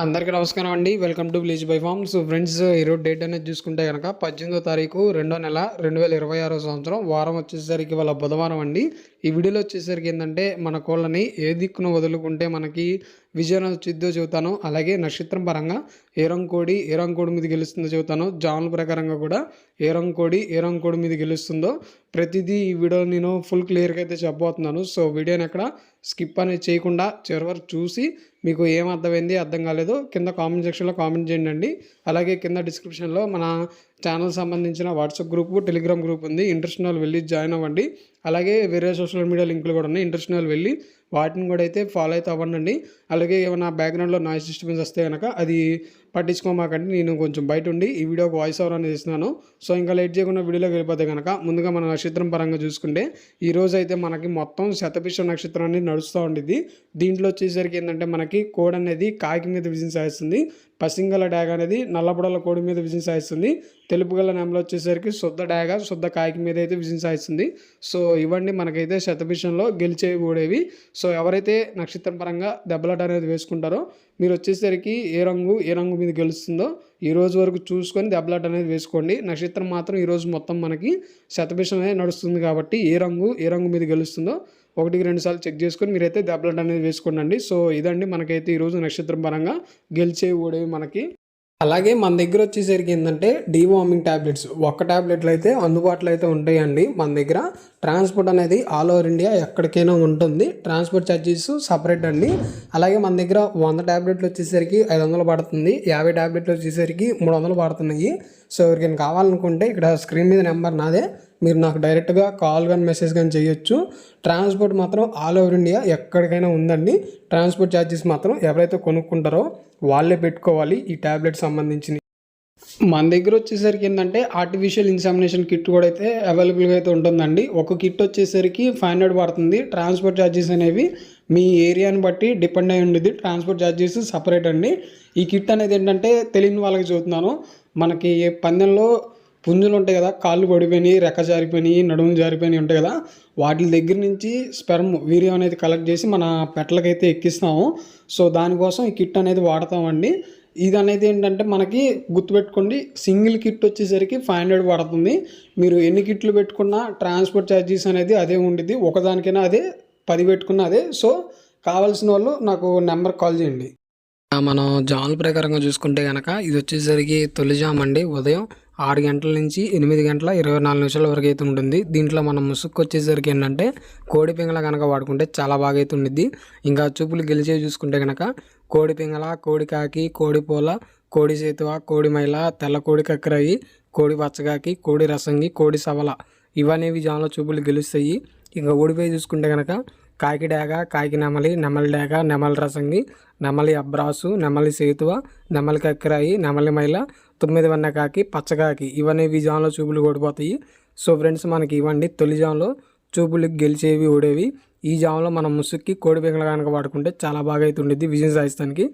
అందరికీ నమస్కారం అండి. Welcome to village by farm so friends ఈరోజు డేట్ అనేది చూసుకుంటే కనుక పద్దెనిమిదో తారీఖు రెండో నెల రెండు వేల ఇరవై ఆరో సంవత్సరం. వారం వచ్చేసరికి వాళ్ళ బుధవారం అండి. ఈ వీడియోలో వచ్చేసరికి ఏంటంటే మన కోళ్ళని ఏ దిక్కున వదులుకుంటే మనకి విజయం వచ్చిద్దో చెబుతాను అలాగే నక్షత్రం పరంగా ఏ ఏరంకోడి కోడి ఏ కోడి మీద గెలుస్తుందో చెబుతాను జాముల ప్రకారంగా కూడా ఏ ఏరంకోడి కోడి ఏ కోడి మీద గెలుస్తుందో ప్రతిదీ ఈ వీడియో నేను ఫుల్ క్లియర్గా అయితే చెప్పబోతున్నాను. సో వీడియోని ఎక్కడ స్కిప్ అనేది చేయకుండా చివరి వరకు చూసి మీకు ఏం అర్థమైంది అర్థం కాలేదో కింద కామెంట్ సెక్షన్లో కామెంట్ చేయండి అలాగే కింద డిస్క్రిప్షన్లో మన ఛానల్ సంబంధించిన వాట్సాప్ గ్రూప్ టెలిగ్రామ్ గ్రూప్ ఉంది. ఇంట్రెస్ట్ వెళ్ళి జాయిన్ అవ్వండి. అలాగే వేరే సోషల్ మీడియా లింకులు కూడా ఉన్నాయి. ఇంట్రెస్ట్ వెళ్ళి వాటిని కూడా అయితే ఫాలో అయితే అవ్వండి అలాగే ఏమైనా బ్యాక్గ్రౌండ్లో నాయిస్ డిస్టర్బెన్స్ వస్తే కనుక అది పట్టించుకోమాకండి నేను కొంచెం బయట ఉండి ఈ వీడియోకి వాయిస్ ఓవర్ అనేది ఇస్తున్నాను సో ఇంకా లేట్ చేయకుండా వీడియోలోకి వెళ్ళిపోతే కనుక ముందుగా మన నక్షత్రం పరంగా చూసుకుంటే ఈ రోజు అయితే మనకి మొత్తం శతపిష్ట నక్షత్రం అనేది నడుస్తూ ఉండిద్ది. దీంట్లో వచ్చేసరికి ఏంటంటే మనకి కోడ్ అనేది కాకి మీద విజయం సాధిస్తుంది పసింగల డ్యాగ్ అనేది నల్లబుడల కోడి మీద విజయం సాధిస్తుంది తెలుపు గల నెమలో వచ్చేసరికి శుద్ధ డ్యాగ శుద్ధ కాకి మీద అయితే విజయం సాధిస్తుంది సో ఇవన్నీ మనకైతే శతభిషంలో గెలిచేవి కూడేవి సో ఎవరైతే నక్షత్రం పరంగా దెబ్బలాట అనేది వేసుకుంటారో మీరు వచ్చేసరికి ఏ రంగు ఏ రంగు మీద గెలుస్తుందో ఈ రోజు వరకు చూసుకొని దెబ్బలాట అనేది వేసుకోండి. నక్షత్రం మాత్రం ఈరోజు మొత్తం మనకి శతభిషం అనేది నడుస్తుంది కాబట్టి ఏ రంగు ఏ రంగు మీద గెలుస్తుందో ఒకటికి రెండు సార్లు చెక్ చేసుకొని మీరైతే దెబ్బలాట అనేది వేసుకోండి సో ఇదండి మనకైతే ఈరోజు నక్షత్రం పరంగా గెలిచే ఓడేవి మనకి. అలాగే మన దగ్గర వచ్చేసరికి ఏంటంటే డీవార్మింగ్ ట్యాబ్లెట్స్ ఒక్క ట్యాబ్లెట్లు అయితే అందుబాటులో అయితే ఉంటాయండి మన దగ్గర. ట్రాన్స్పోర్ట్ అనేది ఆల్ ఓవర్ ఇండియా ఎక్కడికైనా ఉంటుంది. ట్రాన్స్పోర్ట్ ఛార్జెస్ సపరేట్ అండి. అలాగే మన దగ్గర వంద ట్యాబ్లెట్లు వచ్చేసరికి ఐదు వందలు పడుతుంది. యాభై ట్యాబ్లెట్లు వచ్చేసరికి మూడు వందలు పడుతున్నాయి. సో ఎవరికైనా కావాలనుకుంటే ఇక్కడ స్క్రీన్ మీద నెంబర్ నాదే. మీరు నాకు డైరెక్ట్గా కాల్ కానీ మెసేజ్ కానీ చేయొచ్చు. ట్రాన్స్పోర్ట్ మాత్రం ఆల్ ఓవర్ ఇండియా ఎక్కడికైనా ఉందండి. ట్రాన్స్పోర్ట్ ఛార్జెస్ మాత్రం ఎవరైతే కొనుక్కుంటారో వాళ్ళే పెట్టుకోవాలి ఈ ట్యాబ్లెట్ సంబంధించిన మన దగ్గర వచ్చేసరికి ఏంటంటే ఆర్టిఫిషియల్ ఇన్సామినేషన్ కిట్ కూడా అయితే అవైలబుల్గా అయితే ఉంటుందండి. ఒక కిట్ వచ్చేసరికి ఫైవ్ హండ్రెడ్ పడుతుంది. ట్రాన్స్పోర్ట్ ఛార్జెస్ అనేవి మీ ఏరియాని బట్టి డిపెండ్ అయి ఉండేది ట్రాన్స్పోర్ట్ ఛార్జెస్ సపరేట్ అండి. ఈ కిట్ అనేది ఏంటంటే తెలియని వాళ్ళకి చూస్తున్నాను మనకి పందెంలో పుంజులు ఉంటాయి కదా కాళ్ళు పడిపోయినాయి రెక్క జారిపోయినాయి నడుము జారిపోయినాయి ఉంటాయి కదా వాటి దగ్గర నుంచి స్పెర్మ్ వీర్యం అనేది కలెక్ట్ చేసి మన పెట్టలకైతే ఎక్కిస్తాము. సో దానికోసం ఈ కిట్ అనేది వాడతామండి. ఇది అనేది ఏంటంటే మనకి గుర్తుపెట్టుకోండి సింగిల్ కిట్ వచ్చేసరికి ఫైవ్ హండ్రెడ్ పడుతుంది. మీరు ఎన్ని కిట్లు పెట్టుకున్నా ట్రాన్స్పోర్ట్ ఛార్జెస్ అనేది అదే ఉండిద్ది. ఒకదానికైనా అదే పది పెట్టుకున్న అదే. సో కావాల్సిన వాళ్ళు నాకు నెంబర్ కాల్ చేయండి. మనం జాముల ప్రకారంగా చూసుకుంటే కనుక ఇది వచ్చేసరికి తొలి జామ్ అండి. ఉదయం ఆరు గంటల నుంచి ఎనిమిది గంటల ఇరవై నాలుగు నిమిషాల వరకు అయితే ఉంటుంది. దీంట్లో మనం ముసుక్కు వచ్చేసరికి ఏంటంటే కోడి పింగళ కనుక వాడుకుంటే చాలా బాగా అయితే ఉండిద్ది. ఇంకా చూపులు గెలిచే చూసుకుంటే కనుక కోడి పింగళ కోడి కాకి కోడి పూల కోడి సేతువ కోడి మైల తెల్ల కోడి కక్కరాయి కోడి పచ్చగాకి కోడి రసంగి కోడి సవల ఇవనేవి జాముల చూపులు గెలుస్తాయి. ఇంకా ఓడిపోయి చూసుకుంటే కనుక కాకి డాగ కాకి నెమలి నెమలి డాగ నెమలి రసంగి నెమలి అబ్రాసు నెమలి సేతువ నెమలి కక్కరాయి నెమలి మైల తొమ్మిది వన్న కాకి పచ్చకాకి ఇవన్నీ ఈ చూపులు ఓడిపోతాయి. సో ఫ్రెండ్స్ మనకి ఇవ్వండి తొలి జాన్లో చూపులు గెలిచేవి ఓడేవి. ఈ జాములో మనం ముసుక్కి కోడి పెంగళ కనుక వాడుకుంటే చాలా బాగా అయితే ఉండిద్ది విజయం సాధిస్తానికి.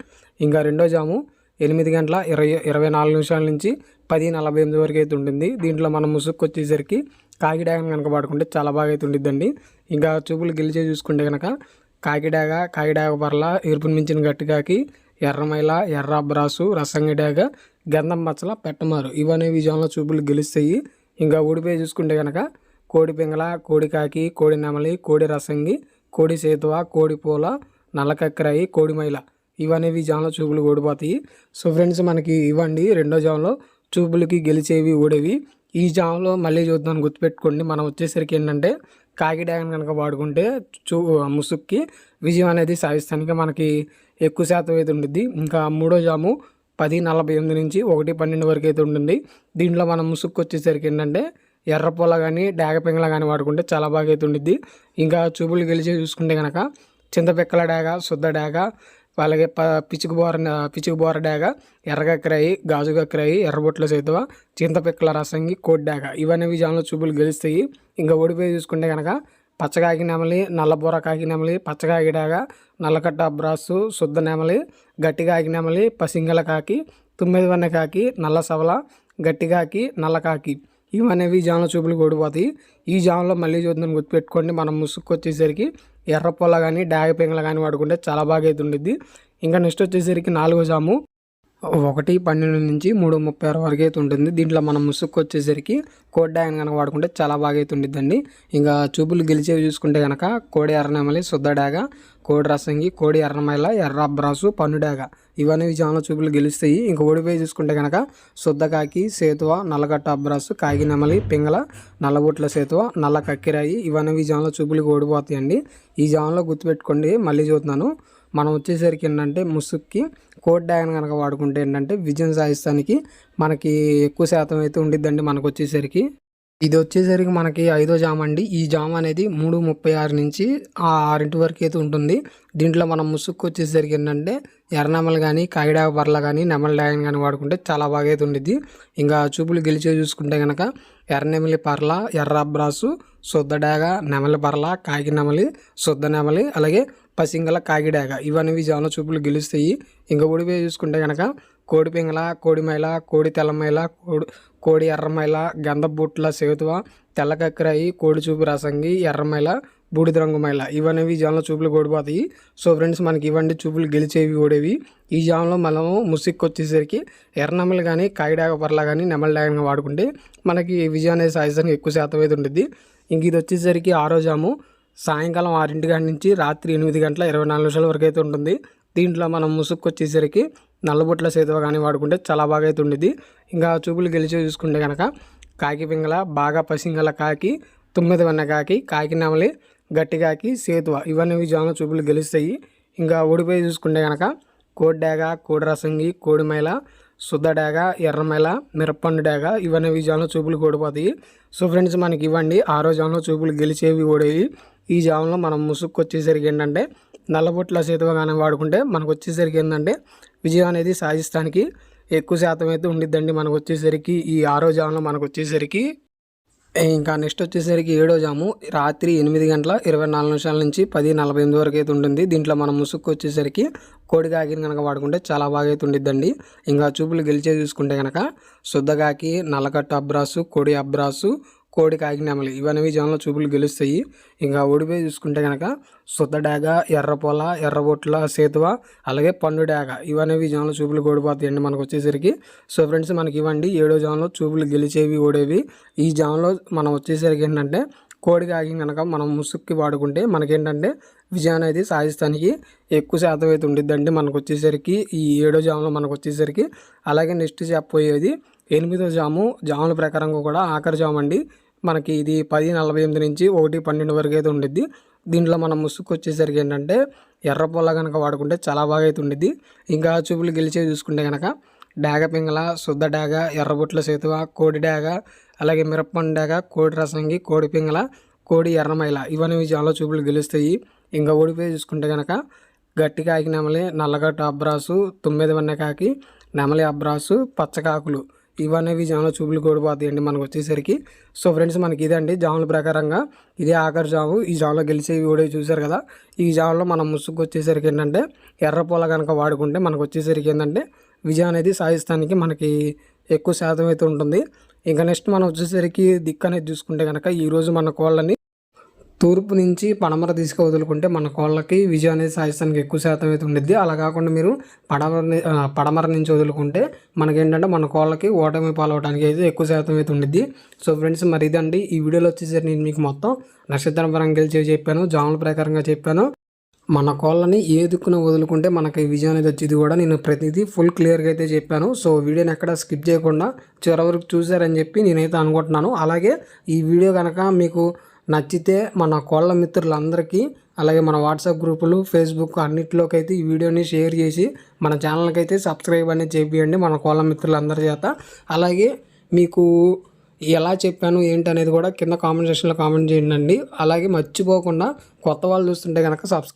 ఇంకా రెండో జాము ఎనిమిది గంటల ఇరవై ఇరవై నాలుగు నిమిషాల నుంచి పది నలభై ఎనిమిది వరకు అయితే ఉంటుంది దీంట్లో మనం ముసుక్కు వచ్చేసరికి కాకిడాగను కనుక వాడుకుంటే చాలా బాగా అయితే ఉండిద్దండి. ఇంకా చూపులు గెలిచే చూసుకుంటే కనుక కాకిడాగ కాకిడాగ పర్ల ఎరుపు మించిన గట్టికాకి ఎర్రమైల ఎర్ర అబ్రాసు రసంగిడాగ గంధం మచ్చల పెట్టమారు ఇవన్నీ విజయంలో చూపులు గెలుస్తాయి. ఇంకా ఊడిపోయి చూసుకుంటే కనుక కోడి పింగళ కోడి కాకి కోడి నెమలి కోడి రసంగి కోడి సేతువ కోడి పూల నల్లకక్కరాయి కోడి మైల ఇవనేవి జాన్లో చూపులు ఓడిపోతాయి సో ఫ్రెండ్స్ మనకి ఇవ్వండి. రెండో జాన్లో చూపులకి గెలిచేవి ఓడేవి ఈ జామ్లో మళ్ళీ చూద్దాం గుర్తుపెట్టుకోండి. మనం వచ్చేసరికి ఏంటంటే కాకి డ్యాగన్ కనుక వాడుకుంటే చూ ముసుక్కి విజయం అనేది సాధిస్తానికి మనకి ఎక్కువ శాతం అయితే ఉంటుంది ఇంకా మూడో జాము పది నలభై ఎనిమిది నుంచి ఒకటి పన్నెండు వరకు అయితే ఉంటుంది దీంట్లో మనం ముసుక్కు వచ్చేసరికి ఏంటంటే ఎర్రపొల కానీ డాగ పింగళ కానీ వాడుకుంటే చాలా బాగా అయితే ఉండిద్ది. ఇంకా చూపులు గెలిచి చూసుకుంటే కనుక చింతపిక్కల డాగ శుద్ధ డాగ అలాగే ప పిచ్చుకు బోర పిచ్చుకు బోర డాగ ఎర్రగక్కరాయి గాజుగక్కరాయి ఎర్రబొట్ల సేతువ చింతపిక్కల రసంగి కోడి డాగ. ఇవన్నీ విజయంలో చూపులు గెలుస్తాయి. ఇంకా ఓడిపోయి చూసుకుంటే కనుక పచ్చకాకి నెమలి నల్లబూర కాకి నెమలి పచ్చగాకి డాగ నల్లకట్ట అబ్రాసు శుద్ధ నెమలి గట్టికాకి నెమలి పసింగల కాకి తొమ్మిది వన్న కాకి నల్ల సవల గట్టికాకి నల్లకాకి ఇవనేవి జాముల చూపులు ఓడిపోతాయి. ఈ జాములో మళ్ళీ చూద్దాం గుర్తుపెట్టుకోండి. మనం ముసుక్కు వచ్చేసరికి ఎర్రపొల కానీ డాగ పెంగల కానీ వాడుకుంటే చాలా బాగా అయితే ఉండిద్ది ఇంకా నెక్స్ట్ వచ్చేసరికి నాలుగో జాము. ఒకటి పన్నెండు నుంచి మూడు ముప్పై ఆరు వరకు అయితే ఉంటుంది దీంట్లో మనం ముసుక్కు వచ్చేసరికి కోడి డాగన్ కనుక వాడుకుంటే చాలా బాగా అయితే ఉండిద్దండి ఇంకా చూపులు గెలిచేవి చూసుకుంటే కనుక కోడి ఎర్రనెమలి శుద్ధ డాగ కోడి రసంగి కోడి ఎర్రమైల ఎర్ర అబ్రాసు పన్ను డాగ ఇవన్నీ విజయంలో చూపులు గెలుస్తాయి. ఇంకా ఓడిపోయి చూసుకుంటే కనుక శుద్ధకాకి సేతువ నల్లగట్ట అబ్రాసు కాగి నెమలి పింగళ నల్లబొట్ల సేతువ నల్ల కక్కిరాయి ఇవన్నీ విజయంలో చూపులు ఓడిపోతాయండి. ఈ జామంలో గుర్తుపెట్టుకోండి మళ్ళీ చూస్తున్నాను మనం వచ్చేసరికి ఏంటంటే ముసుక్కి కోడ్ డ్యాగన్ కనుక వాడుకుంటే ఏంటంటే విజయం సాధిస్తానికి మనకి ఎక్కువ శాతం అయితే ఉండిద్దండి మనకు వచ్చేసరికి. ఇది వచ్చేసరికి మనకి ఐదో జామ్ అండి. ఈ జామ్ అనేది మూడు ముప్పై ఆరు నుంచి ఆ ఆరింటి వరకు అయితే ఉంటుంది. దీంట్లో మనం ముసుక్కు వచ్చేసరికి ఏంటంటే ఎర్రనెమలు కానీ కాగిడా బర్ల కానీ నెమల డ్యాగన్ కానీ వాడుకుంటే చాలా బాగా అయితే ఉండిద్ది. ఇంకా చూపులు గెలిచే చూసుకుంటే కనుక ఎర్రనెమలి పర్ల ఎర్ర అబ్రాసు శుద్ధ డాగ నెమలి పర్ల కాగి నెమలి శుద్ధ నెమలి అలాగే పసింగల కాగిడాగ ఇవన్నీ విజయంలో చూపులు గెలుస్తాయి. ఇంకా ఓడిపోయి చూసుకుంటే కనుక కోడి పింగళ కోడి మైల కోడి తెల్లమైల కోడి కోడి ఎర్రమైల గంధబుట్ల సేతువ తెల్ల కక్కరాయి కోడి చూపు రసంగి ఎర్రమైల బూడిద రంగు మైల ఇవన్నీ జామ్లో చూపులు ఓడిపోతాయి సో ఫ్రెండ్స్ మనకి ఇవన్నీ చూపులు గెలిచేవి ఓడేవి. ఈ జామ్లో మనము ముసిక్ వచ్చేసరికి ఎర్రనెమలు కానీ కాగిడాగ పర్లా కానీ నెమల డాగన్ వాడుకుంటే మనకి విజయాన్ని సాధించడానికి ఎక్కువ శాతం అయితే ఉంటుంది ఇంక ఇది వచ్చేసరికి ఆరో జాము. సాయంకాలం ఆరింటి గంట నుంచి రాత్రి ఎనిమిది గంటల ఇరవై నాలుగు నిమిషాల వరకు అయితే ఉంటుంది. దీంట్లో మనం ముసుక్కు వచ్చేసరికి నల్లబొట్ల సేతువ కానీ వాడుకుంటే చాలా బాగా అయితే ఉండేది ఇంకా చూపులు గెలిచి చూసుకుంటే కనుక కాకి పింగళ బాగా పసింగల కాకి తొమ్మిది వన్న కాకి కాకి నమలి గట్టి కాకి సేతువ ఇవన్నీ విజయంలో చూపులు గెలుస్తాయి. ఇంకా ఓడిపోయి చూసుకుంటే కనుక కోడి కోడిరసంగి కోడిమైల రసంగి ఎర్రమైల మిరప్పండు డాగ ఇవన్నీ విజయంలో చూపులు ఓడిపోతాయి సో ఫ్రెండ్స్ మనకి ఇవ్వండి. ఆరో జాములో చూపులు గెలిచేవి ఓడేవి ఈ జాములో మనం ముసుక్కు వచ్చేసరికి ఏంటంటే నల్లబొట్ల సేతువగానే వాడుకుంటే మనకు వచ్చేసరికి ఏంటంటే విజయం అనేది సాధిస్తానికి ఎక్కువ శాతం అయితే ఉండిద్దండి మనకు వచ్చేసరికి ఈ ఆరో జాములో మనకు వచ్చేసరికి ఇంకా నెక్స్ట్ వచ్చేసరికి ఏడో జాము రాత్రి ఎనిమిది గంటల ఇరవై నాలుగు నిమిషాల నుంచి పది నలభై ఎనిమిది వరకు అయితే ఉంటుంది. దీంట్లో మనం ముసుక్కు వచ్చేసరికి కోడి కాకిని కనుక వాడుకుంటే చాలా బాగా అయితే ఉండిద్దండి. ఇంకా చూపులు గెలిచే చూసుకుంటే కనుక శుద్ధగాకి నల్లకట్టు అబ్రాసు కోడి అబ్రాసు కోడి కాకినామలు ఇవన్నీ జనంలో చూపులు గెలుస్తాయి. ఇంకా ఓడిపోయి చూసుకుంటే కనుక సుద్దడాగ ఎర్రపొల ఎర్రబొట్ల సేతువ అలాగే పండుడాగ ఇవన్నీ జనంలో చూపులు ఓడిపోతాయండి మనకు వచ్చేసరికి. సో ఫ్రెండ్స్ మనకి ఇవ్వండి. ఏడో జనంలో చూపులు గెలిచేవి ఓడేవి. ఈ జనంలో మనం వచ్చేసరికి ఏంటంటే కోడి కాకి కనుక మనం ముసుక్కి వాడుకుంటే మనకేంటంటే విజయం అనేది సాధిస్తానికి ఎక్కువ శాతం అయితే ఉండిద్దండి మనకు వచ్చేసరికి. ఈ ఏడో జాములో మనకు వచ్చేసరికి. అలాగే నెక్స్ట్ చెప్పబోయేది ఎనిమిదో జాము. జాముల ప్రకారంగా కూడా ఆఖరి జాము అండి మనకి ఇది పది నలభై ఎనిమిది నుంచి ఒకటి పన్నెండు వరకు అయితే ఉండిద్ది. దీంట్లో మనం ముసుగు వచ్చేసరికి ఏంటంటే ఎర్ర పొల్ల కనుక వాడుకుంటే చాలా బాగా అయితే ఉండిద్ది. ఇంకా చూపులు గెలిచే చూసుకుంటే కనుక డాగ పింగళ శుద్ధ డాగ ఎర్రబొట్ల సేతువ కోడి డాగ అలాగే మిరప్పండు డాగ కోడి రసంగి కోడి పింగళ కోడి ఎర్రమైల ఇవన్నీ చాలా చూపులు గెలుస్తాయి. ఇంకా ఓడిపోయి చూసుకుంటే కనుక గట్టి కాకి నెమలి నల్లగట్టు అబ్రాసు తొమ్మిది వన్నె కాకి నెమలి అబ్రాసు పచ్చకాకులు ఇవన్నీ జాముల చూపులు కూడిపోతాయండి మనకు వచ్చేసరికి. సో ఫ్రెండ్స్ మనకి ఇదండి జాముల ప్రకారంగా ఇదే ఆఖరి జాము. ఈ జాములో గెలిచే వీడియో చూసారు కదా. ఈ జాములో మనం ముసుగు వచ్చేసరికి ఏంటంటే ఎర్రపూల కనుక వాడుకుంటే మనకు వచ్చేసరికి ఏంటంటే విజయం అనేది సాధిస్తానికి మనకి ఎక్కువ శాతం అయితే ఉంటుంది. ఇంకా నెక్స్ట్ మనం వచ్చేసరికి దిక్కు అనేది చూసుకుంటే కనుక ఈరోజు మన కోళ్ళని తూర్పు నుంచి పడమర తీసుకు వదులుకుంటే మన కోళ్ళకి విజయం అనేది సాధిస్తానికి ఎక్కువ శాతం అయితే ఉండిద్ది. అలా కాకుండా మీరు పడమర పడమర నుంచి వదులుకుంటే మనకేంటంటే మన కోళ్ళకి ఓటమి పాలవడానికి అయితే ఎక్కువ శాతం అయితే ఉండిద్ది. సో ఫ్రెండ్స్ మరి ఇదండి. ఈ వీడియోలో వచ్చేసరికి నేను మీకు మొత్తం నక్షత్రం పరంగా గెలిచి చెప్పాను జాముల ప్రకారంగా చెప్పాను. మన కోళ్ళని ఏ దిక్కున వదులుకుంటే మనకి విజయం అనేది వచ్చేది కూడా నేను ప్రతిదీ ఫుల్ క్లియర్గా అయితే చెప్పాను. సో వీడియోని ఎక్కడ స్కిప్ చేయకుండా చివరి వరకు చూశారని చెప్పి నేనైతే అనుకుంటున్నాను. అలాగే ఈ వీడియో కనుక మీకు నచ్చితే మన కోళ్ళ మిత్రులందరికీ అలాగే మన వాట్సాప్ గ్రూపులు ఫేస్బుక్ అన్నిటిలోకి అయితే ఈ వీడియోని షేర్ చేసి మన ఛానల్కి అయితే సబ్స్క్రైబ్ అనేది చేపియండి మన కోళ్ళ మిత్రులందరి చేత. అలాగే మీకు ఎలా చెప్పాను ఏంటి అనేది కూడా కింద కామెంట్ సెక్షన్లో కామెంట్ చేయండి. అలాగే మర్చిపోకుండా కొత్త వాళ్ళు చూస్తుంటే కనుక సబ్స్క్రైబ్